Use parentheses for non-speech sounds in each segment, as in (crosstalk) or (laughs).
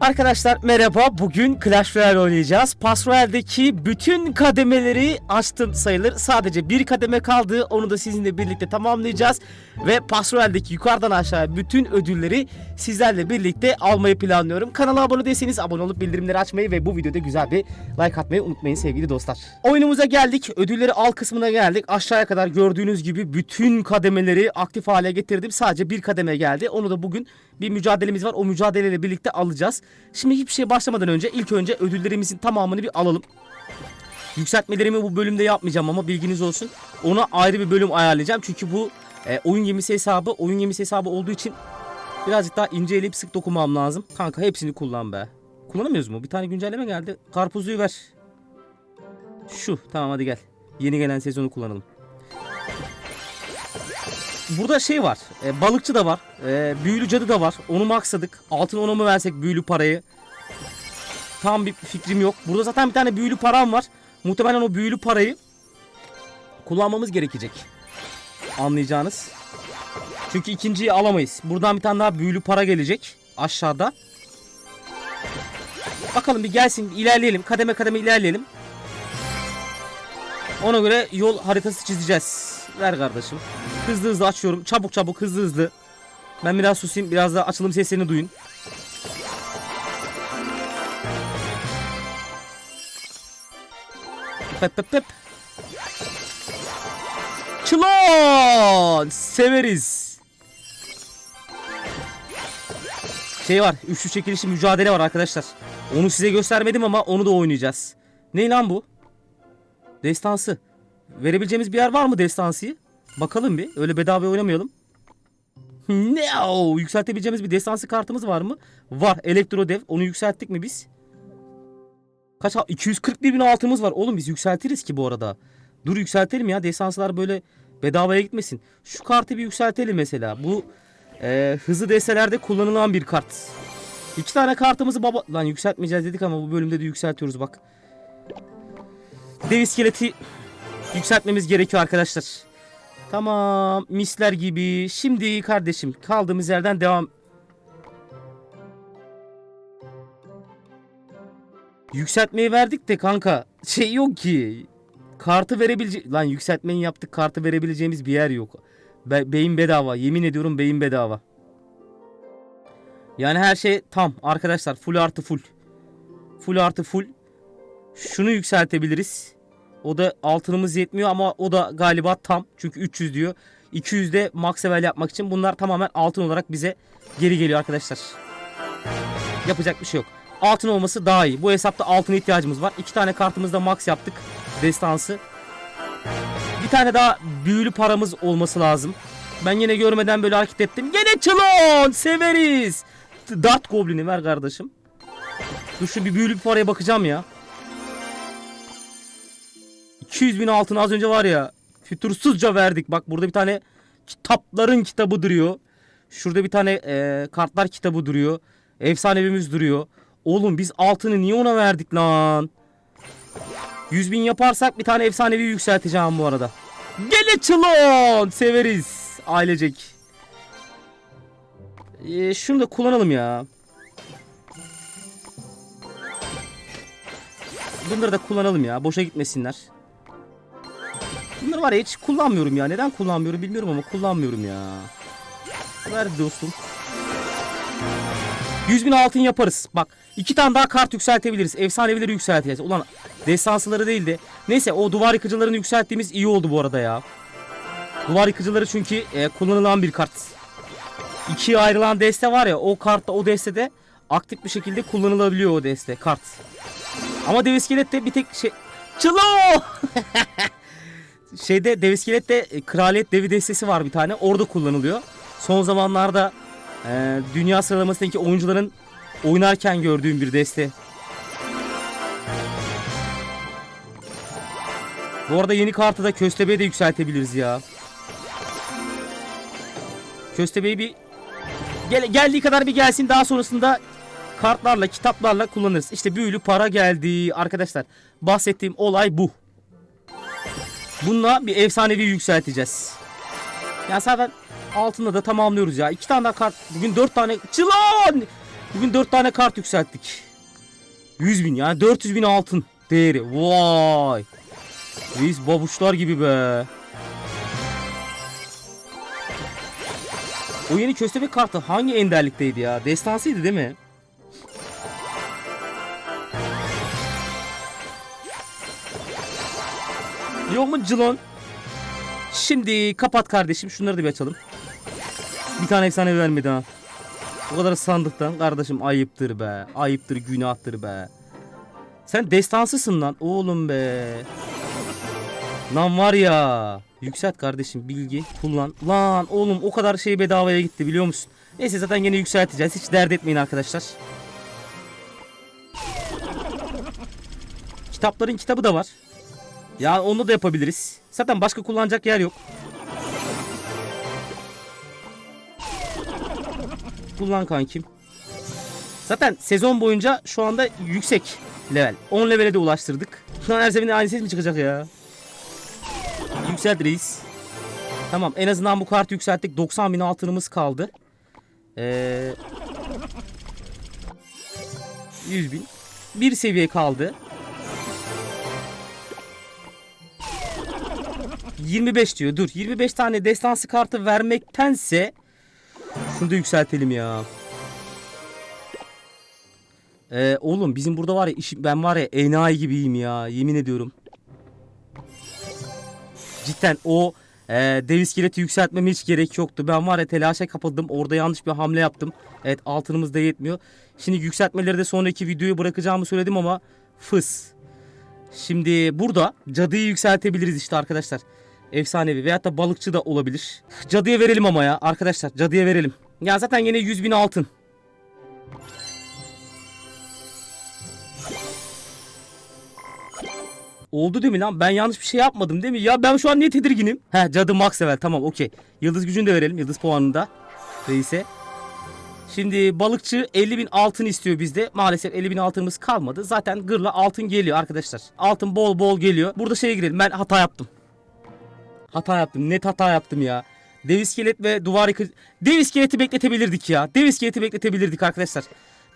Arkadaşlar merhaba. Bugün Clash Royale oynayacağız. Pass Royale'deki bütün kademeleri açtım sayılır. Sadece bir kademe kaldı. Onu da sizinle birlikte tamamlayacağız. Ve Pass Royale'deki yukarıdan aşağıya bütün ödülleri sizlerle birlikte almayı planlıyorum. Kanala abone değilseniz abone olup bildirimleri açmayı ve bu videoda güzel bir like atmayı unutmayın sevgili dostlar. Oyunumuza geldik. Ödülleri al kısmına geldik. Aşağıya kadar gördüğünüz gibi bütün kademeleri aktif hale getirdim. Sadece bir kademe geldi. Onu da bugün bir mücadelemiz var. O mücadeleyle birlikte alacağız. Şimdi hiçbir şeye başlamadan önce ilk önce ödüllerimizin tamamını bir alalım. Yükseltmelerimi bu bölümde yapmayacağım ama bilginiz olsun. Ona ayrı bir bölüm ayarlayacağım. Çünkü bu e, oyun gemisi hesabı, oyun gemisi hesabı olduğu için birazcık daha inceleyip sık dokunmam lazım. Kanka hepsini kullan be. Kullanamıyoruz mu? Bir tane güncelleme geldi. Karpuzluyu ver. Şu. Tamam hadi gel. Yeni gelen sezonu kullanalım. Burada şey var. e, balıkçı da var. E, büyülü cadı da var. Onu maksadık. Altın ona mı versek büyülü parayı? Tam bir fikrim yok. Burada zaten bir tane büyülü param var. Muhtemelen o büyülü parayı kullanmamız gerekecek. Anlayacağınız. Çünkü ikinciyi alamayız. Buradan bir tane daha büyülü para gelecek. Aşağıda. Bakalım bir gelsin ilerleyelim. Kademe kademe ilerleyelim. Ona göre yol haritası çizeceğiz. Ver kardeşim. Hızlı hızlı açıyorum. Çabuk çabuk hızlı hızlı. Ben biraz susayım. Biraz da açılım seslerini duyun. Pep pep pep. Çılon! Severiz. Şey var. Üçlü çekilişi mücadele var arkadaşlar. Onu size göstermedim ama onu da oynayacağız. Ne lan bu? Destansı. Verebileceğimiz bir yer var mı destansıyı? Bakalım bir. Öyle bedava oynamayalım. Ne o? Yükseltebileceğimiz bir destansı kartımız var mı? Var. Elektro dev. Onu yükselttik mi biz? Kaç? 241 bin altımız var. Oğlum biz yükseltiriz ki bu arada. Dur yükseltelim ya. Destanslar böyle bedavaya gitmesin. Şu kartı bir yükseltelim mesela. Bu e, hızlı destelerde kullanılan bir kart. İki tane kartımızı baba... Lan yükseltmeyeceğiz dedik ama bu bölümde de yükseltiyoruz bak. Dev iskeleti yükseltmemiz gerekiyor arkadaşlar. Tamam misler gibi. Şimdi kardeşim kaldığımız yerden devam. Yükseltmeyi verdik de kanka şey yok ki. Kartı verebilece... Lan yükseltmeyi yaptık kartı verebileceğimiz bir yer yok. Be- beyin bedava yemin ediyorum beyin bedava. Yani her şey tam arkadaşlar full artı full. Full artı full. Şunu yükseltebiliriz. O da altınımız yetmiyor ama o da galiba tam. Çünkü 300 diyor. 200 de max level yapmak için bunlar tamamen altın olarak bize geri geliyor arkadaşlar. Yapacak bir şey yok. Altın olması daha iyi. Bu hesapta altın ihtiyacımız var. İki tane kartımızda max yaptık. Destansı. Bir tane daha büyülü paramız olması lazım. Ben yine görmeden böyle hareket ettim. Gene çılon severiz. Dart Goblin'i ver kardeşim. Dur şu bir büyülü bir paraya bakacağım ya. 200 bin altın az önce var ya fütursuzca verdik. Bak burada bir tane kitapların kitabı duruyor. Şurada bir tane e, kartlar kitabı duruyor. Efsanevimiz duruyor. Oğlum biz altını niye ona verdik lan? 100 bin yaparsak bir tane efsanevi yükselteceğim bu arada. Gele çılon severiz ailecek. E, şunu da kullanalım ya. Bunları da kullanalım ya. Boşa gitmesinler. Bunları var ya hiç kullanmıyorum ya. Neden kullanmıyorum bilmiyorum ama kullanmıyorum ya. Ver dostum. 100 bin altın yaparız. Bak iki tane daha kart yükseltebiliriz. Efsanevileri yükselteceğiz. Ulan destansıları değil de. Neyse o duvar yıkıcılarını yükselttiğimiz iyi oldu bu arada ya. Duvar yıkıcıları çünkü e, kullanılan bir kart. İkiye ayrılan deste var ya o kartta o destede aktif bir şekilde kullanılabiliyor o deste kart. Ama dev iskelette bir tek şey... Çılo! (laughs) Şeyde dev iskelette e, kraliyet devi destesi var bir tane. Orada kullanılıyor. Son zamanlarda e, dünya sıralamasındaki oyuncuların oynarken gördüğüm bir deste. Bu arada yeni kartı da köstebeği de yükseltebiliriz ya. Köstebeği bir gel geldiği kadar bir gelsin daha sonrasında kartlarla kitaplarla kullanırız. İşte büyülü para geldi arkadaşlar. Bahsettiğim olay bu. Bununla bir efsanevi yükselteceğiz. Ya zaten altında da tamamlıyoruz ya. İki tane daha kart. Bugün dört tane. Çılon! Bugün 4 tane kart yükselttik. 100 bin yani 400 bin altın değeri. Vay. Reis babuşlar gibi be. O yeni köstebek kartı hangi enderlikteydi ya? Destansıydı değil mi? Yok mu Cılon? Şimdi kapat kardeşim. Şunları da bir açalım. Bir tane efsane vermedi ha. O kadar sandıktan kardeşim ayıptır be. Ayıptır günahtır be. Sen destansısın lan oğlum be. Lan var ya. Yükselt kardeşim bilgi kullan. Lan oğlum o kadar şey bedavaya gitti biliyor musun? Neyse zaten yine yükselteceğiz. Hiç dert etmeyin arkadaşlar. Kitapların kitabı da var. Ya onu da yapabiliriz. Zaten başka kullanacak yer yok. Kullan kankim. Zaten sezon boyunca şu anda yüksek level. 10 levele de ulaştırdık. Şu an her seferinde aynı ses mi çıkacak ya? Yükselt reis. Tamam en azından bu kartı yükselttik. 90 bin altınımız kaldı. Ee, 100 bin. Bir seviye kaldı. 25 diyor. Dur 25 tane destansı kartı vermektense şunu da yükseltelim ya. Ee, oğlum bizim burada var ya işim ben var ya enayi gibiyim ya yemin ediyorum. Cidden o e, dev iskeleti yükseltmeme hiç gerek yoktu. Ben var ya telaşa kapıldım. Orada yanlış bir hamle yaptım. Evet altınımız da yetmiyor. Şimdi yükseltmeleri de sonraki videoyu bırakacağımı söyledim ama fıs. Şimdi burada cadıyı yükseltebiliriz işte arkadaşlar. Efsanevi veyahut da balıkçı da olabilir. Cadıya verelim ama ya arkadaşlar cadıya verelim. Ya zaten yine 100 bin altın. Oldu değil mi lan? Ben yanlış bir şey yapmadım değil mi? Ya ben şu an niye tedirginim? He cadı max level tamam okey. Yıldız gücünü de verelim. Yıldız puanını da. Reise. Şimdi balıkçı 50 bin altın istiyor bizde. Maalesef 50 bin altınımız kalmadı. Zaten gırla altın geliyor arkadaşlar. Altın bol bol geliyor. Burada şeye girelim. Ben hata yaptım. Hata yaptım. Net hata yaptım ya. Dev iskelet ve duvar yıkıcı... Dev iskeleti bekletebilirdik ya. Dev iskeleti bekletebilirdik arkadaşlar.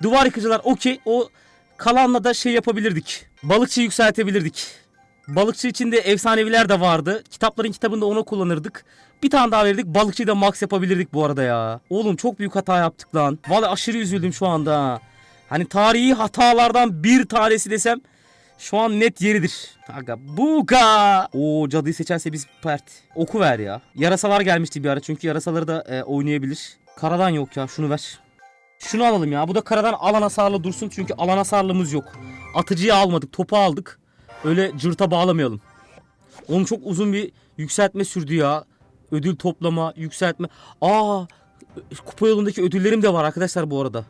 Duvar yıkıcılar okey. O kalanla da şey yapabilirdik. Balıkçı yükseltebilirdik. Balıkçı içinde efsaneviler de vardı. Kitapların kitabında onu kullanırdık. Bir tane daha verirdik. Balıkçıyı da max yapabilirdik bu arada ya. Oğlum çok büyük hata yaptık lan. Vallahi aşırı üzüldüm şu anda. ha. Hani tarihi hatalardan bir tanesi desem şu an net yeridir. Aga buga. Oo cadıyı seçerse biz pert. Oku ver ya. Yarasalar gelmişti bir ara çünkü yarasaları da e, oynayabilir. Karadan yok ya şunu ver. Şunu alalım ya. Bu da karadan alan hasarlı dursun çünkü alan hasarlımız yok. Atıcıyı almadık. Topu aldık. Öyle cırta bağlamayalım. Onun çok uzun bir yükseltme sürdü ya. Ödül toplama, yükseltme. Aa, kupa yolundaki ödüllerim de var arkadaşlar bu arada.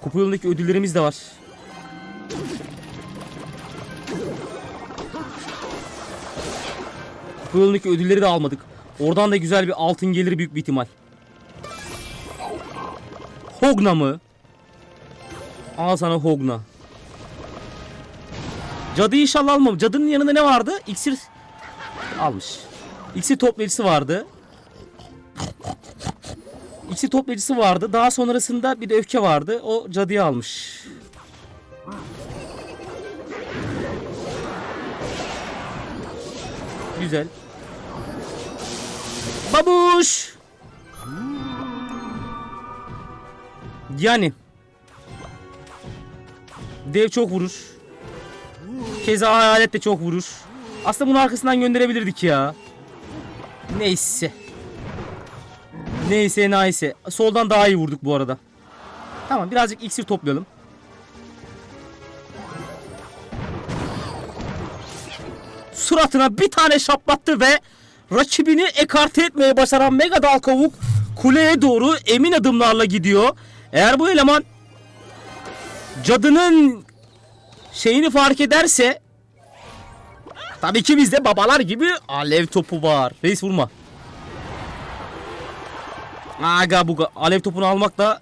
Kupa yolundaki ödüllerimiz de var. Kupa yolundaki ödülleri de almadık. Oradan da güzel bir altın gelir büyük bir ihtimal. Hogna mı? Al sana Hogna. Cadı inşallah almam. Cadının yanında ne vardı? İksir almış. İksir toplayıcısı vardı. İksir toplayıcısı vardı. Daha sonrasında bir de öfke vardı. O cadıyı almış. Güzel. Babuş. Yani. Dev çok vurur. Keza hayalet de çok vurur. Aslında bunu arkasından gönderebilirdik ya. Neyse. Neyse neyse. Soldan daha iyi vurduk bu arada. Tamam birazcık iksir toplayalım. Suratına bir tane şaplattı ve rakibini ekarte etmeye başaran Mega Dal Kavuk kuleye doğru emin adımlarla gidiyor. Eğer bu eleman cadının şeyini fark ederse tabii ki bizde babalar gibi alev topu var. Reis vurma. Aga bu alev topunu almak da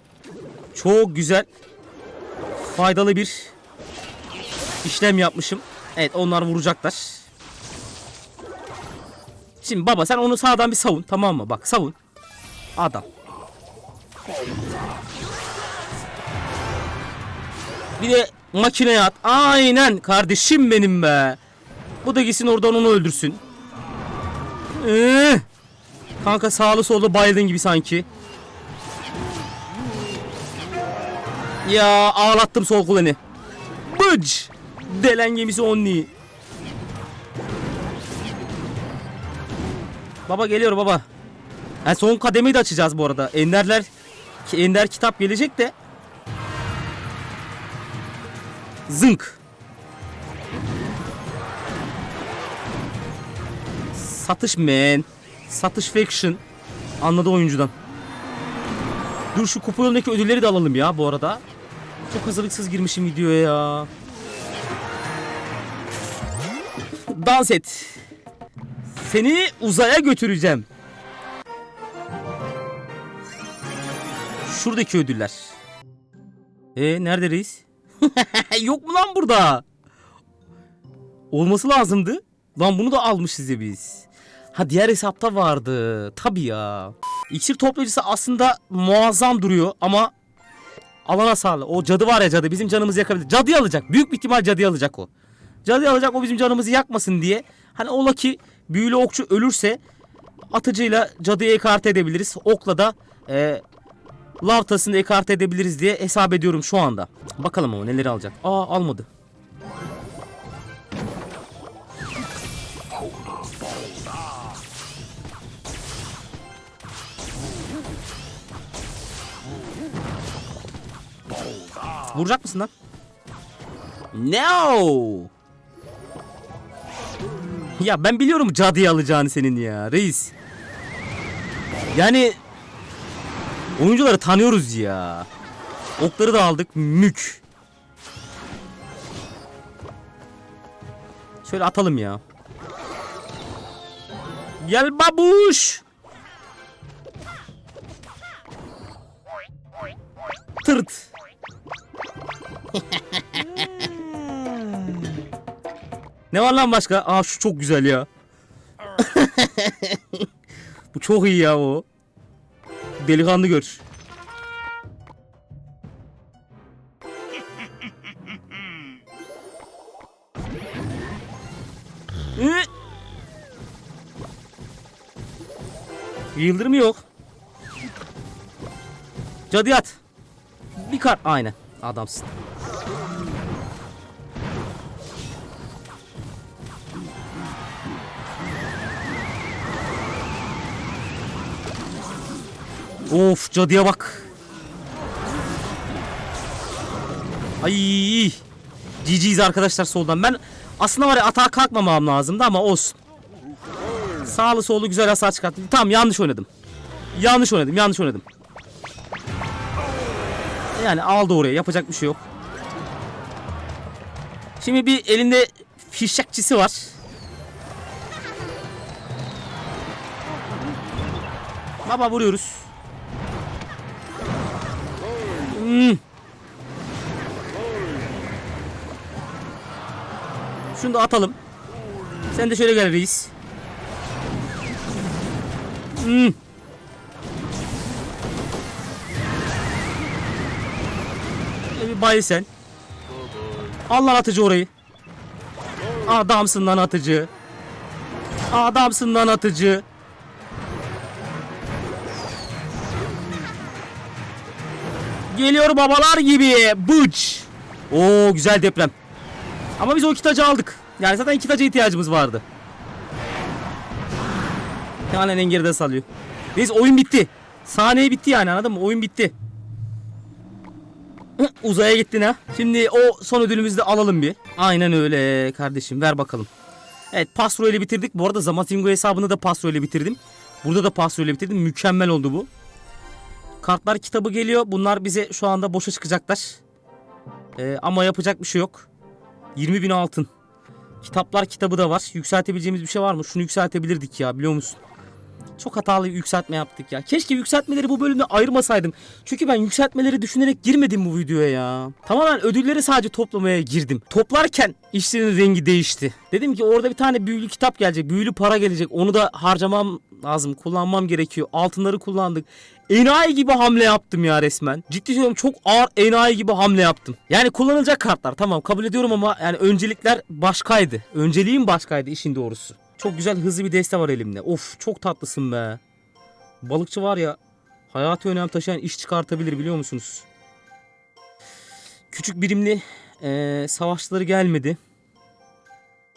çok güzel faydalı bir işlem yapmışım. Evet onlar vuracaklar. Şimdi baba sen onu sağdan bir savun tamam mı? Bak savun. Adam. Bir de makineye at. Aynen kardeşim benim be. Bu da gitsin oradan onu öldürsün. Ee, kanka sağlı solda bayıldın gibi sanki. Ya ağlattım sol kuleni. Bıç. Delen gemisi only. Baba geliyor baba. Ha, son kademeyi de açacağız bu arada. Enderler Ender kitap gelecek de. Zınk. Satış man. Satış faction. Anladı oyuncudan. Dur şu kupa yolundaki ödülleri de alalım ya bu arada. Çok hazırlıksız girmişim videoya ya. Dans et. Seni uzaya götüreceğim. Şuradaki ödüller. E nerede reis? (laughs) Yok mu lan burada? Olması lazımdı. Lan bunu da almışız ya biz. Ha diğer hesapta vardı. Tabii ya. İksir toplayıcısı aslında muazzam duruyor ama alana sağlı. O cadı var ya cadı bizim canımızı yakabilir. Cadıyı alacak. Büyük bir ihtimal cadıyı alacak o. Cadıyı alacak o bizim canımızı yakmasın diye. Hani ola ki büyülü okçu ölürse atıcıyla cadıyı ekarte edebiliriz. Okla da e, lavtasını ekarte edebiliriz diye hesap ediyorum şu anda. Bakalım ama neleri alacak. Aa almadı. Vuracak mısın lan? No! Ya ben biliyorum cadıyı alacağını senin ya reis. Yani oyuncuları tanıyoruz ya. Okları da aldık mük. Şöyle atalım ya. Gel babuş. Tırt. (laughs) ne var lan başka? Aa şu çok güzel ya. (laughs) Bu çok iyi ya o. Delikanlı gör. (laughs) Yıldırım yok. Cadiyat. Bir kart aynen. Adamsın. Of cadıya bak. Ay. GG'yiz arkadaşlar soldan. Ben aslında var ya atağa kalkmamam lazımdı ama olsun. Sağlı sollu güzel hasar çıkarttım. Tamam yanlış oynadım. Yanlış oynadım yanlış oynadım. Yani aldı oraya yapacak bir şey yok. Şimdi bir elinde fişekçisi var. Baba vuruyoruz. Hmm. Şunu da atalım. Sen de şöyle gel reis. Hmm. Bay sen. Al lan atıcı orayı. Adamsın lan atıcı. Adamsın lan atıcı. Geliyor babalar gibi. Bıç. Oo güzel deprem. Ama biz o kitacı aldık. Yani zaten kitacı ihtiyacımız vardı. Yani en geride salıyor. Biz oyun bitti. Saniye bitti yani anladın mı? Oyun bitti. (clears throat) Uzaya gittin ha. Şimdi o son ödülümüzü de alalım bir. Aynen öyle kardeşim ver bakalım. Evet Pastro ile bitirdik. Bu arada Zamatingo hesabını da Pastro ile bitirdim. Burada da Pastro ile bitirdim. Mükemmel oldu bu. Kartlar kitabı geliyor. Bunlar bize şu anda boşa çıkacaklar. Ee, ama yapacak bir şey yok. 20 bin altın. Kitaplar kitabı da var. Yükseltebileceğimiz bir şey var mı? Şunu yükseltebilirdik ya biliyor musun? Çok hatalı yükseltme yaptık ya. Keşke yükseltmeleri bu bölümde ayırmasaydım. Çünkü ben yükseltmeleri düşünerek girmedim bu videoya ya. Tamamen ödülleri sadece toplamaya girdim. Toplarken işlerin rengi değişti. Dedim ki orada bir tane büyülü kitap gelecek. Büyülü para gelecek. Onu da harcamam lazım. Kullanmam gerekiyor. Altınları kullandık. Enayi gibi hamle yaptım ya resmen. Ciddi söylüyorum çok ağır enayi gibi hamle yaptım. Yani kullanılacak kartlar tamam kabul ediyorum ama yani öncelikler başkaydı. Önceliğim başkaydı işin doğrusu. Çok güzel hızlı bir deste var elimde. Of çok tatlısın be. Balıkçı var ya hayatı önem taşıyan iş çıkartabilir biliyor musunuz? Küçük birimli eee savaşçıları gelmedi.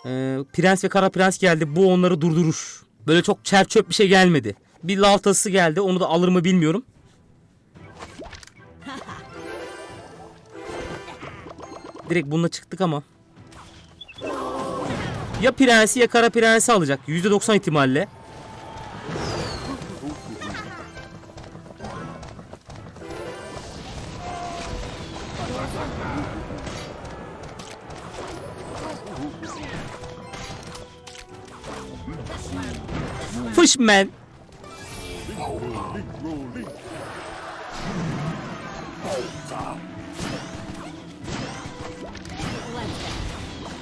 Eee, Prens ve Kara Prens geldi. Bu onları durdurur. Böyle çok çer çöp bir şey gelmedi. Bir lavtası geldi. Onu da alır mı bilmiyorum. (laughs) Direkt bununla çıktık ama. Ya prensi ya kara prensi alacak. %90 ihtimalle. Fishman.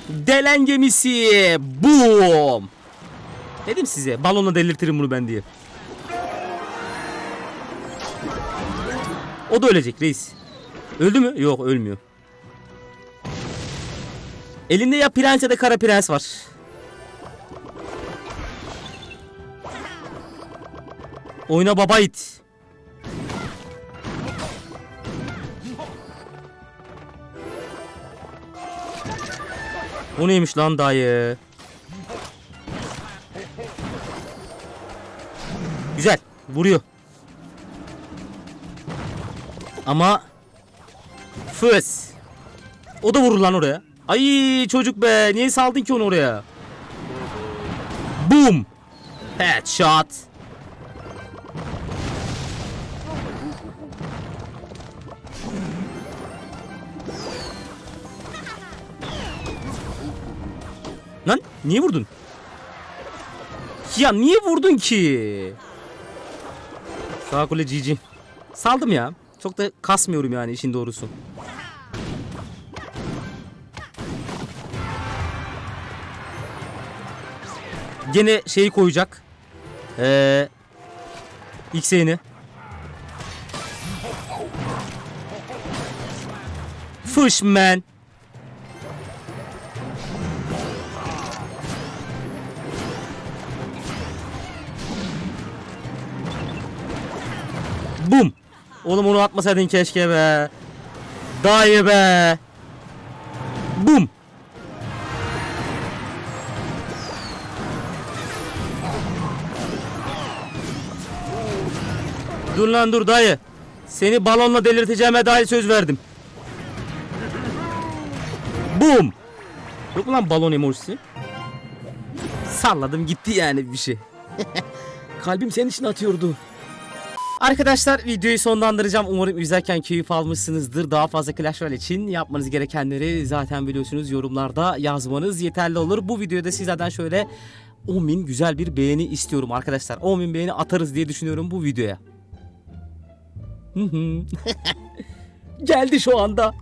Delen gemisi. Boom. Dedim size balonla delirtirim bunu ben diye. O da ölecek reis. Öldü mü? Yok ölmüyor. Elinde ya prens ya da kara prens var. Oyna baba O neymiş lan dayı? Güzel. Vuruyor. Ama Fıs. O da vurur lan oraya. Ay çocuk be. Niye saldın ki onu oraya? Boom. Headshot. Lan niye vurdun? Ya niye vurdun ki? Sağ kule GG. Saldım ya. Çok da kasmıyorum yani işin doğrusu. Gene şeyi koyacak. Ee, X'ini. Fishman. Oğlum onu atmasaydın keşke be. Dayı be. Bum. Dur lan dur dayı. Seni balonla delirteceğime dair söz verdim. Bum. Yok mu lan balon emojisi? Salladım gitti yani bir şey. (laughs) Kalbim senin için atıyordu. Arkadaşlar videoyu sonlandıracağım. Umarım izlerken keyif almışsınızdır. Daha fazla Clash Royale için yapmanız gerekenleri zaten biliyorsunuz yorumlarda yazmanız yeterli olur. Bu videoda sizlerden şöyle 10.000 güzel bir beğeni istiyorum arkadaşlar. 10.000 beğeni atarız diye düşünüyorum bu videoya. (laughs) Geldi şu anda.